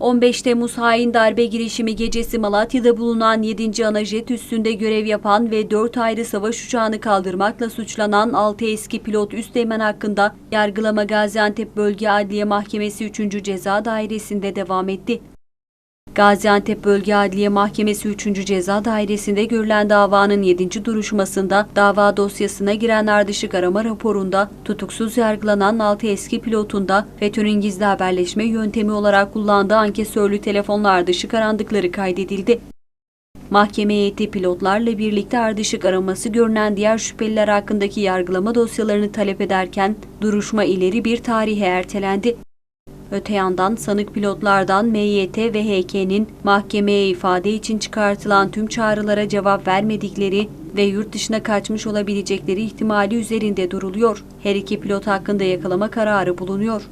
15 Temmuz hain darbe girişimi gecesi Malatya'da bulunan 7. Anajet üstünde görev yapan ve 4 ayrı savaş uçağını kaldırmakla suçlanan 6 eski pilot üsteğmen hakkında yargılama Gaziantep Bölge Adliye Mahkemesi 3. Ceza Dairesi'nde devam etti. Gaziantep Bölge Adliye Mahkemesi 3. Ceza Dairesi'nde görülen davanın 7. duruşmasında dava dosyasına giren ardışık arama raporunda tutuksuz yargılanan 6 eski pilotun da FETÖ'nün gizli haberleşme yöntemi olarak kullandığı ankesörlü telefonla ardışık arandıkları kaydedildi. Mahkeme heyeti pilotlarla birlikte ardışık araması görünen diğer şüpheliler hakkındaki yargılama dosyalarını talep ederken duruşma ileri bir tarihe ertelendi. Öte yandan sanık pilotlardan MYT ve HK'nin mahkemeye ifade için çıkartılan tüm çağrılara cevap vermedikleri ve yurt dışına kaçmış olabilecekleri ihtimali üzerinde duruluyor. Her iki pilot hakkında yakalama kararı bulunuyor.